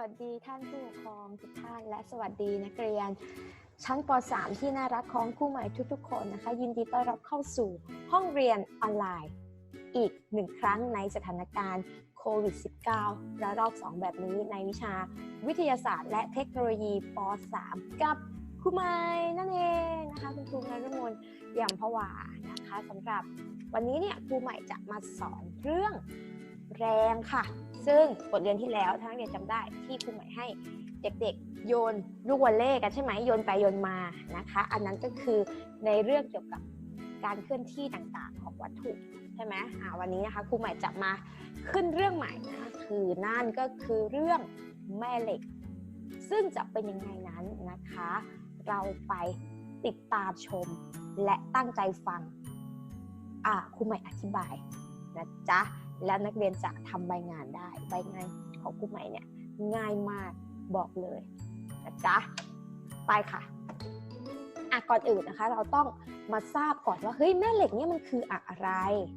วัสดีท่านผู้ปกครองทุกท่าน และสวัสดีนักเรียน ชั้นป .3 ที่น่ารักของคู่ใหม่ทุกๆ คนนะคะ ยินดีต้อนรับเข้าสู่ห้องเรียนออนไลน์ อีกหนึ่งครั้งในสถานการณ์โควิด -19 ระลอก2แบบนี้ในวิชาวิทยาศาสตร์ และเทคโนโลยีป .3 กับครูไม้นั่นเองนะคะ คุณครูนรมนอย่างผวานะคะสำหรับวันนี้เนี่ยครูใหม่จะมาสอนเรื่องแรงค่ะ ซึ่งบทเรียนที่แล้วทั้งนักเรียนจำได้ที่ครูหม่ให้เด็กๆ โยนลูกวอลเล่กันใช่ไหมโยนไปโยนมานะคะ อันนั้นก็คือในเรื่องเกี่ยวกับการเคลื่อนที่ต่างๆของวัตถุใช่ไหมอ่าวันนี้นะคะครูใหม่จะมาขึ้นเรื่องใหม่นะคือนั่นก็คือเรื่องแม่เหล็ก ซึ่งจะเป็นยังไงนั้นนะคะ เราไปติดตามชมและตั้งใจฟังอ่าครูใหม่อธิบายนะจ๊ะ และนักเรียนจะทำใบงานได้ ใบงานของครูใหม่เนี่ยง่ายมากบอกเลยนะจ๊ะไปค่ะอะก่อนอื่นนะคะ เราต้องมาทราบก่อนว่าเฮ้ยแม่เหล็กเนี่ยมันคืออะไร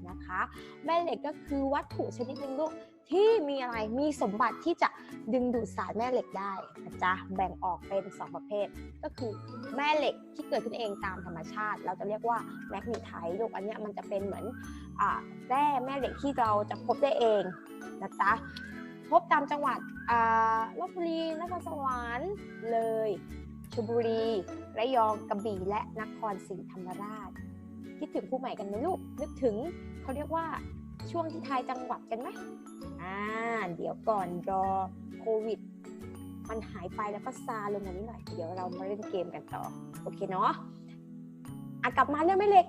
นะคะ แม่เหล็กก็คือวัตถุชนิดหนึ่งลูก ที่มีอะไรมีสมบัติที่จะดึงดูดสารแม่เหล็กได้นะจ๊ะแบ่งออกเป็นสองประเภท ก็คือแม่เหล็กที่เกิดขึ้นเองตามธรรมชาติ เราจะเรียกว่าแมกนีไทต์ลูกอันนี้มันจะเป็นเหมือนอแร่แม่เหล็กที่เราจะพบได้เองนะจ๊ะพบตามจังหวัดลบบุรีนครสวรรค์เลยชลบุรีระยองกระบี่และนครศรีธรรมราชคิดถึงผู้ใหม่กันไหมลูกนึกถึงเขาเรียกว่าช่วงที่ทายจังหวัดกันไหม อ่าเดี๋ยวก่อนรอโควิด มันหายไปแล้วก็ซาลงมานิดหน่อย เดี๋ยวเรามาเล่นเกมกันต่อ โอเคเนาะอะกลับมาเรื่องแม่เหล็ก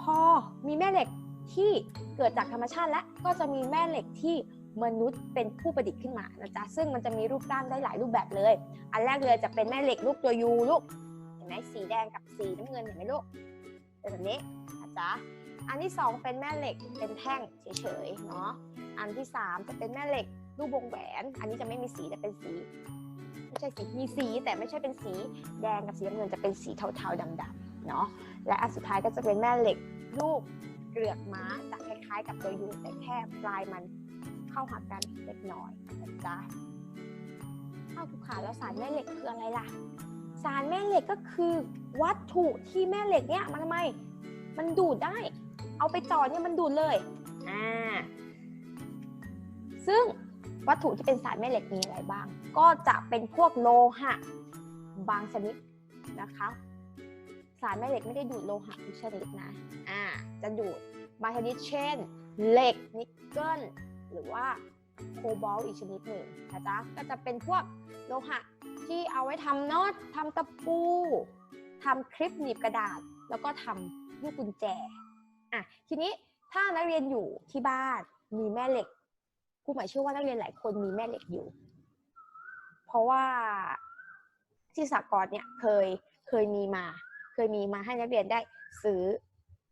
พอมีแม่เหล็กที่เกิดจากธรรมชาติและก็จะมีแม่เหล็กที่มนุษย์เป็นผู้ประดิษฐ์ขึ้นมานะจ๊ะซึ่งมันจะมีรูปร่างได้หลายรูปแบบเลย อันแรกเลยจะเป็นแม่เหล็กรูปตัวยูลูกเห็นไหมสีแดงกับสีน้ำเงินเห็นไหมลูกเป็นแบบนี้นะจ๊ะอันที่สองเป็นแม่เหล็กเป็นแท่งเฉยๆเนาะ อันที่สามจะเป็นแม่เหล็กรูปวงแหวน อันนี้จะไม่มีสีแต่เป็นสีไม่ใช่สีมีสีแต่ไม่ใช่เป็นสีแดงกับสีน้ำเงินจะเป็นสีเทาๆดำๆเนาะและอันสุดท้ายก็จะเป็นแม่เหล็กรูปเกลือกม้าจะคล้ายๆ กับตัวยูแต่แค่ปลายมันเข้าหากันเล็กน้อยนะจ๊ะอ้าวคุขาแล้วสารแม่เหล็กคืออะไรล่ะ สารแม่เหล็กก็คือวัตถุที่แม่เหล็กเนี่ยมันทำไม มันดูดได้ เอาไปจ่อเนี่ยมันดูดเลย อ่า ซึ่งวัตถุที่เป็นสารแม่เหล็กมีอะไรบ้าง ก็จะเป็นพวกโลหะบางชนิดนะคะ สารแม่เหล็กไม่ได้ดูดโลหะทุกชนิดนะ อ่า จะดูดบางชนิดเช่น เหล็กนิกเกิลหรือว่าโคบอลอีกชนิดหนึ่งนะจ๊ะ ก็จะเป็นพวกโลหะที่เอาไว้ทำน็อตทำตะปูทำคลิปหนีบกระดาษ แล้วก็ทำลูกกุญแจ อะ ทีนี้ถ้านักเรียนอยู่ที่บ้านมีแม่เหล็ก ครูหมายเชื่อว่านักเรียนหลายคนมีแม่เหล็กอยู่ เพราะว่าที่สากลเนี่ยเคยเคยมีมา เคยมีมาให้นักเรียนได้ซื้อ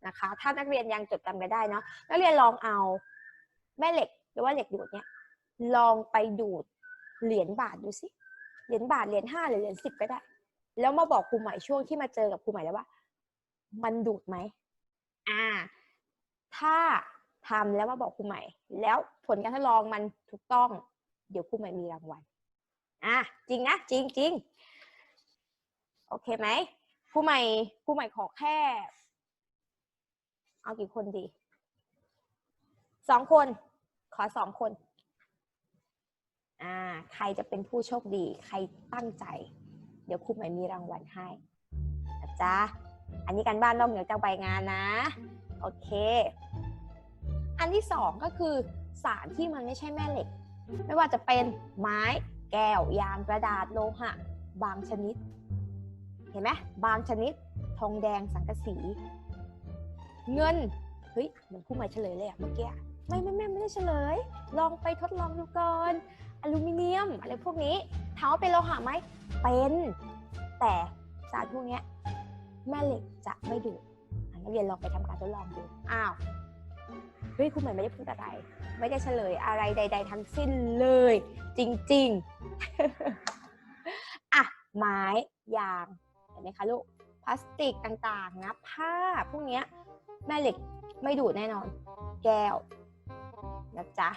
นะคะ ถ้านักเรียนยังจดจำกันได้เนาะนักเรียนลองเอาแม่เหล็กหรือว่าเหล็กดูดเนี่ยลองไปดูดเหรียญบาทดูสิเหรียญบาทเหรียญห้าหรือเหรียญสิบก็ได้ แล้วมาบอกครูใหม่ช่วงที่มาเจอกับครูใหม่แล้วว่า มันดูดไหมอ่า ถ้า ทำแล้วมาบอกครูใหม่ แล้วผลการทดลองมันถูกต้อง เดี๋ยวครูใหม่มีรางวัลอะจริงนะจริงจริงโอเคไหมครูใหม่ครูใหม่ขอแค่ เอากี่คนดีสองคน ขอสองคนอ่าใครจะเป็นผู้โชคดี ใครตั้งใจ เดี๋ยวครูใหม่มีรางวัลให้นะจ๊ะอันนี้การบ้านนอกเหนือจากใบงานนะ โอเค อันที่สองก็คือสารที่มันไม่ใช่แม่เหล็ก ไม่ว่าจะเป็นไม้แก้ว ยางกระดาษโลหะ บางชนิด เห็นไหมบางชนิด ทองแดงสังกะสี เงิน เฮ้ยเหมือนคู่ใหม่เฉลยเลยอะเมื่อกี้ไม่ไม่ไม่ไม่ได้เฉลย ลองไปทดลองดูก่อนอลูมิเนียมอะไรพวกนี้ถามว่าเป็นโลหะไหมเป็น แต่สารพวกนี้แม่เหล็กจะไม่ดูดนักเรียนลองไปทำการทดลองดูอ้าว เฮ้ยคุณใหม่ไม่ได้พูดอะไร ไม่ได้เฉลยอะไรใด ๆ ทั้งสิ้นเลย จริงๆ อะ ไม้ยางเห็นไหมคะลูก พลาสติกต่างๆนะผ้าพวกเนี้ยแม่เหล็กไม่ดูดแน่นอน แก้วนะจ๊ะ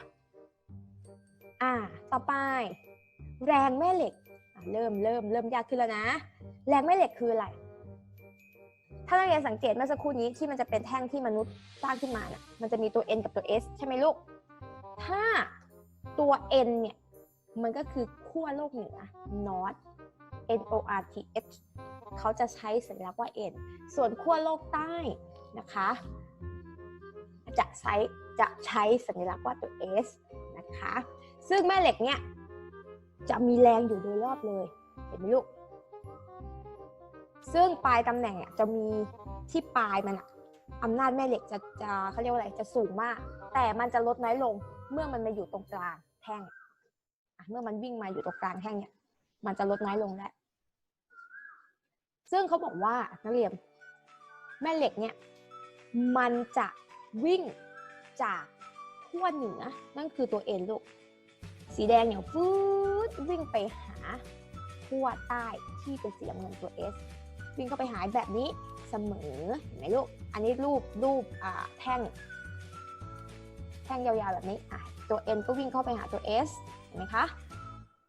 อ่าต่อไป แรงแม่เหล็กเริ่มเริ่มเริ่มยากขึ้นแล้วนะ แรงแม่เหล็กคืออะไร ถ้านักเรียนสังเกตเมื่อสักครู่นี้ที่มันจะเป็นแท่งที่มนุษย์สร้างขึ้นมาน่ะมันจะมีตัว N กับตัว S ใช่ไหมลูก ถ้าตัว N เนี่ยมันก็คือขั้วโลกเหนือ North N O R T H เขาจะใช้สัญลักษณ์ว่า N ส่วนขั้วโลกใต้นะคะ จะใช้จะใช้สัญลักษณ์ว่าตัว S นะคะ ซึ่งแม่เหล็กเนี่ยจะมีแรงอยู่โดยรอบเลย เห็นไหมลูก ซึ่งปลายตำแหน่งอะจะมีที่ปลายมันอะอำนาจแม่เหล็กจะจะเขาเรียกว่าอะไรจะสูงมาก แต่มันจะลดน้อยลงเมื่อมันมาอยู่ตรงกลางแท่งเมื่อมันวิ่งมาอยู่ตรงกลางแท่งเนี่ย มันจะลดน้อยลงแล้วซึ่งเขาบอกว่านักเรียนแม่เหล็กเนี่ย มันจะวิ่งจากขั้วเหนือนั่นคือตัวเอ็นลูกสีแดงเนี่ยฟืดวิ่งไปหาขั้วใต้ที่เป็นสีน้ำเงินตัว S วิ่งเข้าไปหาแบบนี้เสมอเห็นไหมลูก อันนี้รูปรูปอ่าแท่ง แท่งยาวๆแบบนี้อะตัว N ก็วิ่งเข้าไปหาตัว S เห็นไหมคะ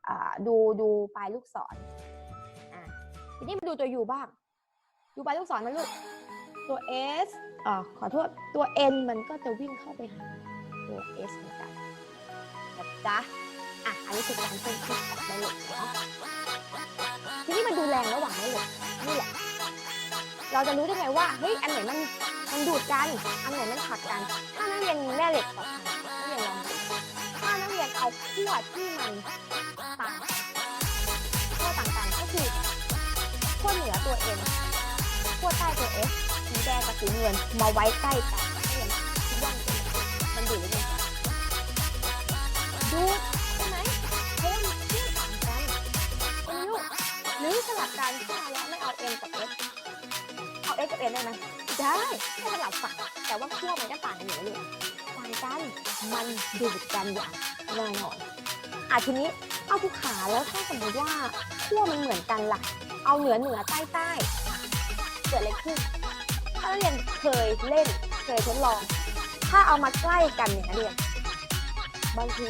อ่าดูดูปลายลูกศรอะทีนี้มาดูตัว U บ้าง ดูปลายลูกศรนะลูก ตัว S อขอโทษ ตัว N มันก็จะวิ่งเข้าไปหาตัว S เหมือนกันนะจ๊ะอะอันนี้คือการเพิ่มขึ้นของแม่เหล็กเนาะทีนี้มาดูแรงระหว่างแม่เหล็ก นี่แหละ เราจะรู้ได้ไงว่าเฮ้ยอันไหนมันมันดูดกันอันไหนมันผลักกัน ถ้านักเรียนมีแม่เหล็กสองอันนักเรียนลองดูถ้านักเรียนเอาขั้วที่มันต่างขั้วต่างกันก็คือขั้วเหนือตัว M ขั้วใต้ตัว S สีแดงกับสีเงินมาไว้ใกล้กันนักเรียนคิดว่ามันดูดหรือไม่ดูด หรือสลับกันถ้าเราไม่เอา M กับ S เอา S กับ N ได้ไหมได้ไม่สลับฝั่งแต่ว่าขั้วมันก็ต่างกันอยู่เลยต่างกันมันดูดกันอย่างแน่นอนอะทีนี้เอาภูขาแล้วถ้าสมมติว่าขั้วมันเหมือนกันล่ะ เอาเหนือเหนือใต้ใต้เกิดอะไรขึ้น ถ้านักเรียนเคยเล่นเคยทดลอง ถ้าเอามาใกล้กันเนี่ยนักเรียนบางที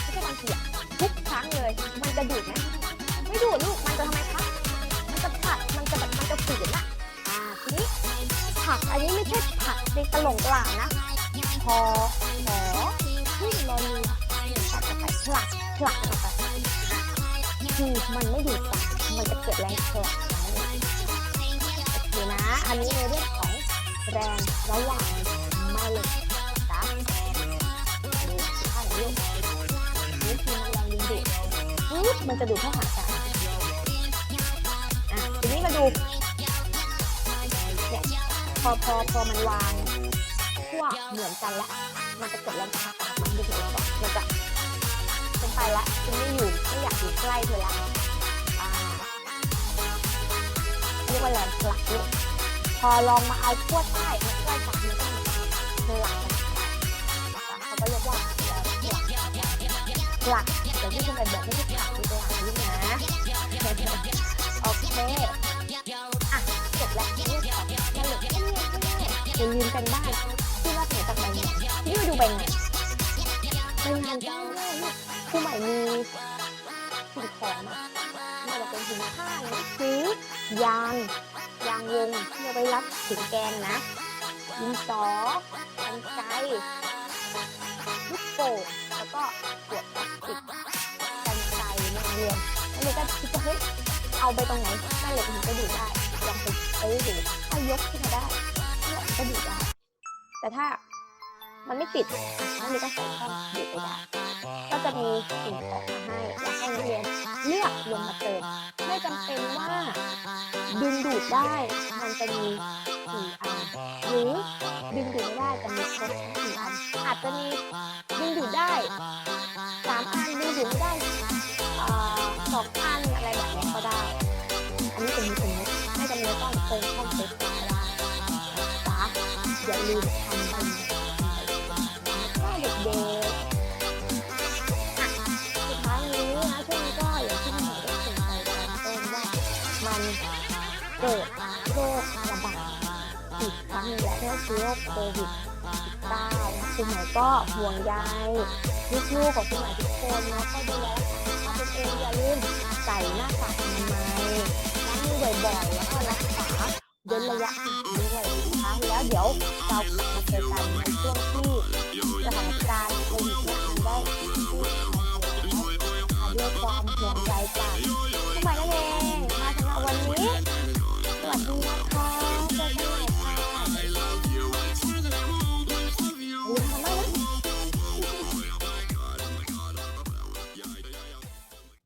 ไม่ใช่บางทีอะทุกครั้งเลย มันจะดูดไหมไม่ดูดลูกมันจะทำไมคะ ช่ผลักในตลงกลางนะพอหอขึ้นรอรูผลักออกไปผลักผลักออกไปคือมันไม่ดูดกันมันจะเกิดแรงผลักโอเคนะ อันนี้ในเรื่องของแรงระหว่างแม่เหล็กจ้ะดูข้างนี้นี่คือมันแรงดึงดูดปุ๊บมันจะดูดเข้าหากันอะทีนี้มาดูเนี่ยพอพอพอมันวาง ขั้วเหมือนกันละมันจะเกิดแรงผลักมันดูดแรงกมันจะเป็นไปละฉันไม่อยู่ไม่อยากอยู่ใกล้เธอละเรียกว่าแรงผลักลูกพอลองมาเอาขั้วใต้มาใกล้กันมันก็เหมือนหลักเขาก็เรียกว่าแรงผลักผลักแต่ที่คุณไปบอกไม่ใช่ผลักคือตัวหลังนี่นะโอเคอะจบแล้วเรื่องของแม่เหล็กแค่นี้แค่นี้อย่าลืมกันบ้านานนี่มาดูใบงานใบงานก็ง่ายลูกครูใหม่มีสิ่งของมาไม่ว่าจะเป็นถุงผ้าหนังสือยางยางวงที่อไว้รัดถึงแกนนะดินสอกันไกลูกโป่งแล้วก็ขวดพลาสติกกันไกรในโรงเรียนแล้วเลยก็คิดว่าเฮ้ยเอาไปตรงไหนแม่เหล็กถึงจะดูดได้ลองไปไปดูถ้ายกขึ้นมาได้แม่เหล็กก็ดูดได้แต่ถ้า มันไม่ติดนั่นเลยก็ใส่ช่องดูดไปได้ก็จะมีสิ่งของมาให้และให้นักเรียนเลือกลงมาเติม ไม่จำเป็นว่าดึงดูดได้มันจะมีสี่อันหรือดึงดูดไม่ได้จะมีครบทั้งสี่อันอาจจะมีดึงดูดได้สามอันดึงดูดไม่ได้สองอันอะไรแบบนี้ก็ได้ อันนี้เป็นสมมติไม่จำเป็นต้องเติมช่องเซฟก็ได้จ้าอย่าลืม อีกครั้งหนึงและนั่นก็คือโรควิด -19 นะคุณหมายก็ห่วงใยลูกๆของคุณหมายทุกคนนะก็ดูแลสุขภาพตัวเองอย่าลืมใส่หน้ากากอนามัยล้างมือบ่อยๆแล้วก็รักษาเว้นระยะห่างด้วยนะคะแล้วเดี๋ยวเรากลับมาเจอกันในช่วงที่สถานการณ์โควิดเนี่ยมันได้คลี่คลายไปแล้วนะคะด้วยความห่วงใยจาก